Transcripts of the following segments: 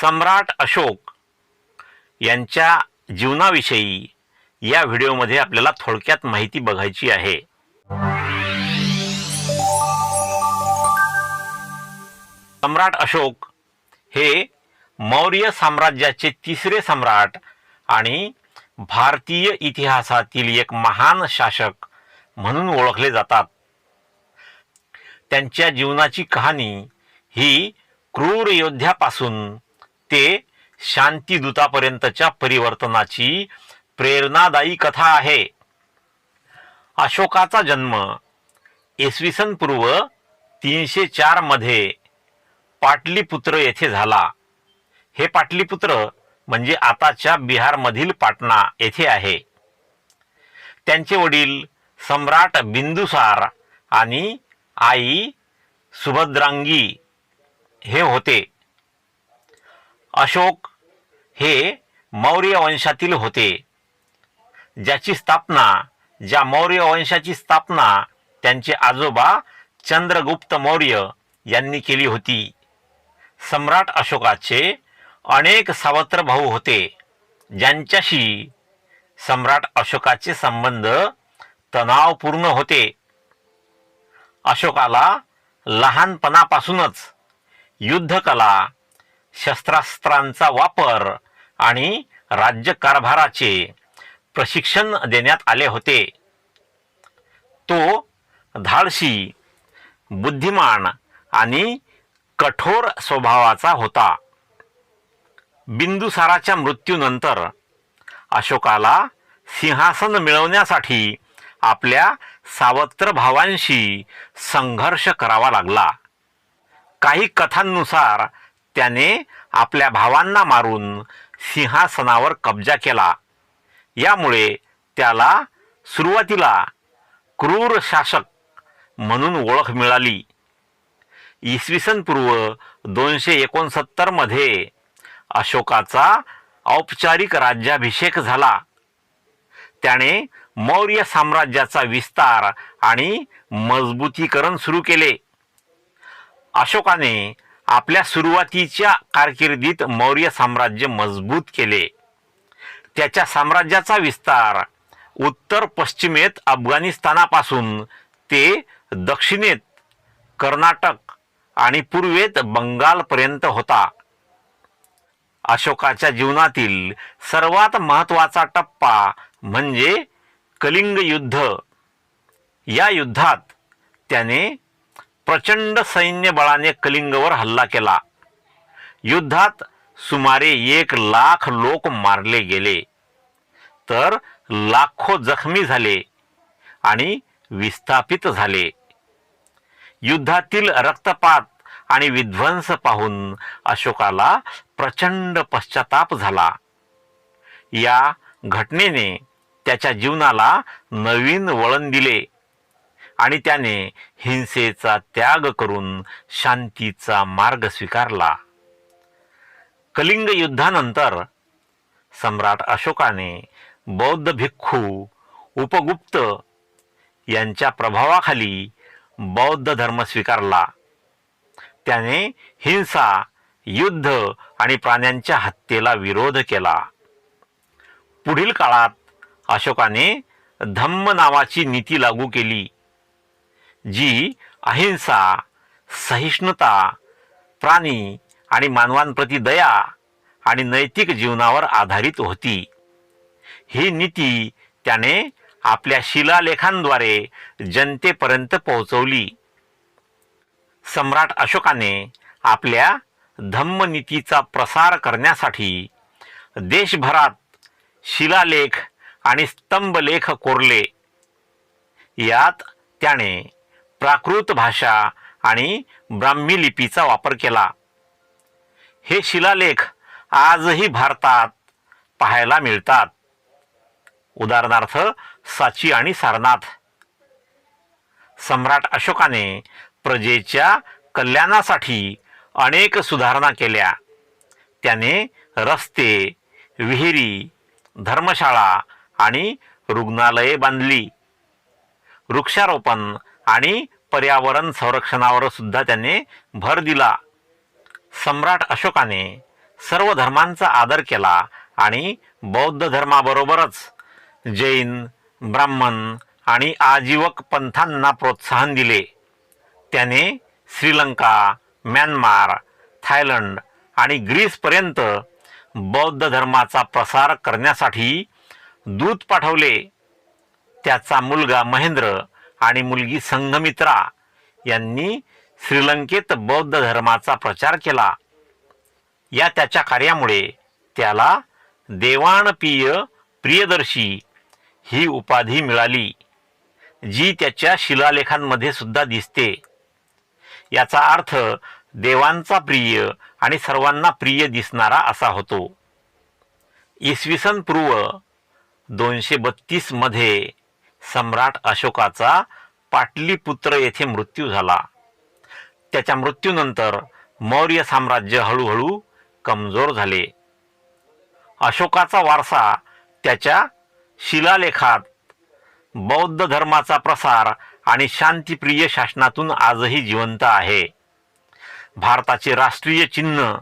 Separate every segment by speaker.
Speaker 1: सम्राट अशोक यांच्या जीवनाविषयी या व्हिडिओमध्ये आपल्याला थोडक्यात माहिती बघायची आहे. सम्राट अशोक हे मौर्य साम्राज्याचे तिसरे सम्राट आणि भारतीय इतिहासातील एक महान शासक म्हणून ओळखले जातात. त्यांच्या जीवनाची कहाणी ही क्रूर योद्ध्यापासून ते शांतीदूतापर्यंतच्या परिवर्तनाची प्रेरणादायी कथा आहे. अशोकाचा जन्म इसवी सन पूर्व तीनशे चारमध्ये पाटलीपुत्र येथे झाला. हे पाटलीपुत्र म्हणजे आताच्या बिहारमधील पाटणा येथे आहे. त्यांचे वडील सम्राट बिंदुसार आणि आई सुभद्रांगी हे होते. अशोक हे मौर्य वंशातील होते. ज्याची स्थापना ज्या मौर्य वंशाची स्थापना त्यांचे आजोबा चंद्रगुप्त मौर्य यांनी केली होती. सम्राट अशोकाचे अनेक सावत्र भाऊ होते. ज्यांच्याशी सम्राट अशोकाचे संबंध तणावपूर्ण होते. अशोकाला लहानपणापासूनच युद्धकला शस्त्रास्त्रांचा वापर आणि राज्यकारभाराचे प्रशिक्षण देण्यात आले होते. तो धाडशी बुद्धिमान आणि कठोर स्वभावाचा होता. बिंदुसाराच्या मृत्यूनंतर अशोकाला सिंहासन मिळवण्यासाठी आपल्या सावत्र भावांशी संघर्ष करावा लागला. काही कथांनुसार त्याने आपल्या भावांना मारून सिंहासनावर कब्जा केला. यामुळे त्याला सुरुवातीला क्रूर शासक म्हणून ओळख मिळाली. इसवी सन पूर्व दोनशे एकोणसत्तरमध्ये अशोकाचा औपचारिक राज्याभिषेक झाला. त्याने मौर्य साम्राज्याचा विस्तार आणि मजबूतीकरण सुरू केले. अशोकाने आपल्या सुरुवातीच्या कारकिर्दीत मौर्य साम्राज्य मजबूत केले. त्याच्या साम्राज्याचा विस्तार उत्तर पश्चिमेत अफगाणिस्तानापासून ते दक्षिणेत कर्नाटक आणि पूर्वेत बंगालपर्यंत होता. अशोकाच्या जीवनातील सर्वात महत्त्वाचा टप्पा म्हणजे कलिंग युद्ध या युद्धात त्याने प्रचंड सैन्यबळाने कलिंगवर हल्ला केला. युद्धात सुमारे एक लाख लोक मारले गेले. तर लाखो जखमी झाले आणि विस्थापित झाले. युद्धातील रक्तपात आणि विध्वंस पाहून अशोकाला प्रचंड पश्चाताप झाला. या घटनेने त्याच्या जीवनाला नवीन वळण दिले. आणि त्याने हिंसेचा त्याग करून शांतीचा मार्ग स्वीकारला. कलिंग युद्धानंतर सम्राट अशोकाने बौद्ध भिक्खू उपगुप्त यांच्या प्रभावाखाली बौद्ध धर्म स्वीकारला. त्याने हिंसा युद्ध आणि प्राण्यांच्या हत्येला विरोध केला. पुढील काळात अशोकाने धम्म नावाची नीती लागू केली. जी अहिंसा सहिष्णुता प्राणी आणि मानवांप्रती दया आणि नैतिक जीवनावर आधारित होती. ही नीती त्याने आपल्या शिलालेखांद्वारे जनतेपर्यंत पोहोचवली. सम्राट अशोकाने आपल्या धम्मनीतीचा प्रसार करण्यासाठी देशभरात शिलालेख आणि स्तंभलेख कोरले. यात त्याने प्राकृत भाषा आणि ब्राह्मी लिपीचा वापर केला. हे शिलालेख आजही भारतात पाहायला मिळतात. उदाहरणार्थ साची आणि सारनाथ. सम्राट अशोकाने प्रजेच्या कल्याणासाठी अनेक सुधारणा केल्या. त्याने रस्ते विहिरी धर्मशाळा आणि रुग्णालये बांधली. वृक्षारोपण आणि पर्यावरण संरक्षणावर सुद्धा त्याने भर दिला. सम्राट अशोकाने सर्व धर्मांचा आदर केला आणि बौद्ध धर्माबरोबरच जैन ब्राह्मण आणि आजीवक पंथांना प्रोत्साहन दिले. त्याने श्रीलंका म्यानमार थायलंड आणि ग्रीसपर्यंत बौद्ध धर्माचा प्रसार करण्यासाठी दूत पाठवले. त्याचा मुलगा महेंद्र आणि मुलगी संघमित्रा यांनी श्रीलंकेत बौद्ध धर्माचा प्रचार केला. या त्याच्या कार्यामुळे त्याला देवाणपीय प्रियदर्शी ही उपाधी मिळाली जी त्याच्या शिलालेखांमध्ये सुद्धा दिसते. याचा अर्थ देवांचा प्रिय आणि सर्वांना प्रिय दिसणारा असा होतो. इसवी सन पूर्व दोनशे बत्तीसमध्ये सम्राट अशोकाचा पाटलीपुत्र येथे मृत्यू झाला. त्याच्या मृत्यूनंतर मौर्य साम्राज्य हळूहळू कमजोर झाले. अशोकाचा वारसा त्याच्या शिलालेखात बौद्ध धर्माचा प्रसार आणि शांतिप्रिय शासनातून आजही जिवंत आहे. भारताचे राष्ट्रीय चिन्ह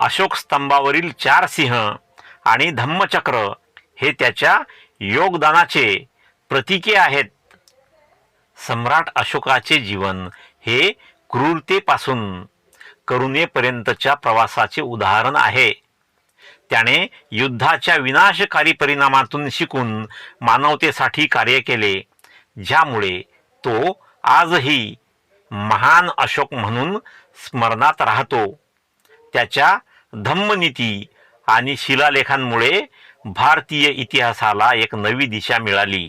Speaker 1: अशोक स्तंभावरील चार सिंह आणि धम्मचक्र हे त्याच्या योगदानाचे प्रतीके आहेत. सम्राट अशोकाचे जीवन हे क्रूरतेपासून करुणेपर्यंतच्या प्रवासाचे उदाहरण आहे. त्याने युद्धाच्या विनाशकारी परिणामातून शिकून मानवतेसाठी कार्य केले ज्यामुळे तो आजही महान अशोक म्हणून स्मरणात राहतो. त्याच्या धम्मनीती आणि शिलालेखांमुळे भारतीय इतिहासाला एक नवी दिशा मिळाली.